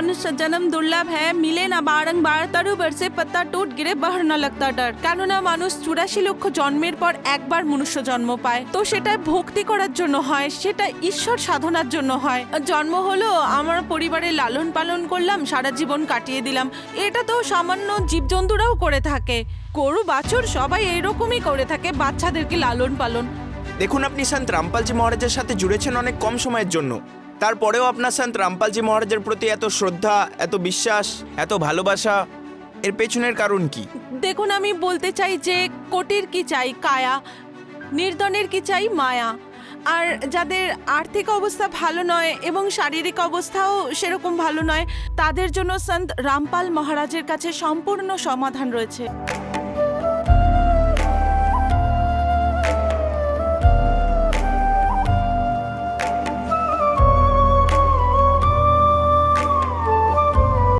मनुष्य जन्म दुर्लभ है मिले ना बारंबार तरुबर से पत्ता टूट गिरे बाहर না লাগতা ডার কেননা মানুষ চুরাশি লক্ষ জন্মের পর একবার মনুষ্য জন্ম পায় তো সেটা ভক্তি করার জন্য হয় সেটা ঈশ্বর সাধনার জন্য হয় জন্ম হলো আমার পরিবারে লালন পালন করলাম সারা জীবন কাটিয়ে দিলাম এটা তো সামান্য জীবজন্তুরাও করে থাকে গরু বাছুর সবাই এইরকমই করে থাকে বাচ্চাদেরকে লালন পালন দেখুন আপনি সন্ত রামপালজি মহারাজের সাথে জুড়েছেন অনেক কম সময়ের জন্য তারপরেও আপনার সন্ত রামপালজি মহারাজের প্রতি এত শ্রদ্ধা, এত বিশ্বাস, এত ভালোবাসা, এর পেছনের কারণ কি? দেখুন, আমি বলতে চাই যে কোটির কি চাই? কায়া, নির্ধনের কি চাই? মায়া। আর যাদের আর্থিক অবস্থা ভালো নয় এবং শারীরিক অবস্থাও সেরকম ভালো নয়, তাদের জন্য সন্ত রামপাল মহারাজের কাছে সম্পূর্ণ সমাধান রয়েছে।